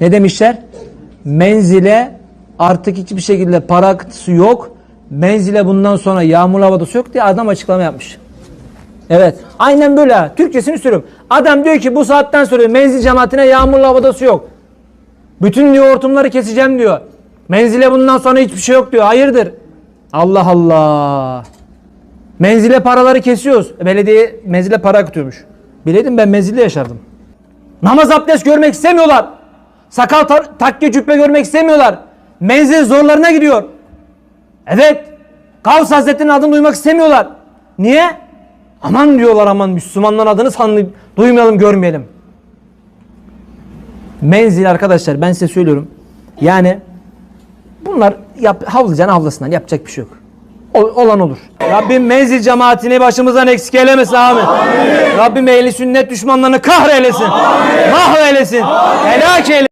Ne demişler? Menzile artık hiçbir şekilde para akıtısı yok. Menzile bundan sonra yağmur havadası yok diye adam açıklama yapmış. Evet. Aynen böyle. Türkçesini söylüyorum. Adam diyor ki bu saatten sonra menzil cemaatine yağmurlu havadası yok. Bütün diyor hortumları keseceğim diyor. Menzile bundan sonra hiçbir şey yok diyor. Hayırdır? Allah Allah. Menzile paraları kesiyoruz. E, Belediye menzile para akıtıyormuş. Bileydim ben menzilde yaşardım. Namaz abdest görmek istemiyorlar. Sakal takke cübbe görmek istemiyorlar. Menzil zorlarına gidiyor. Evet. Gavs Hazretleri'nin adını duymak istemiyorlar. Niye? Aman diyorlar aman Müslümanların adını sanmayıp duymayalım görmeyelim. Menzil arkadaşlar ben size söylüyorum. Yani bunlar yap, havlayacaksın havlasından yapacak bir şey yok. O- olan olur. Rabbim menzil cemaatini başımızdan eksik eylemesin amin. Rabbim ehli sünnet düşmanlarını kahreylesin. Mahveylesin. Helak eylesin.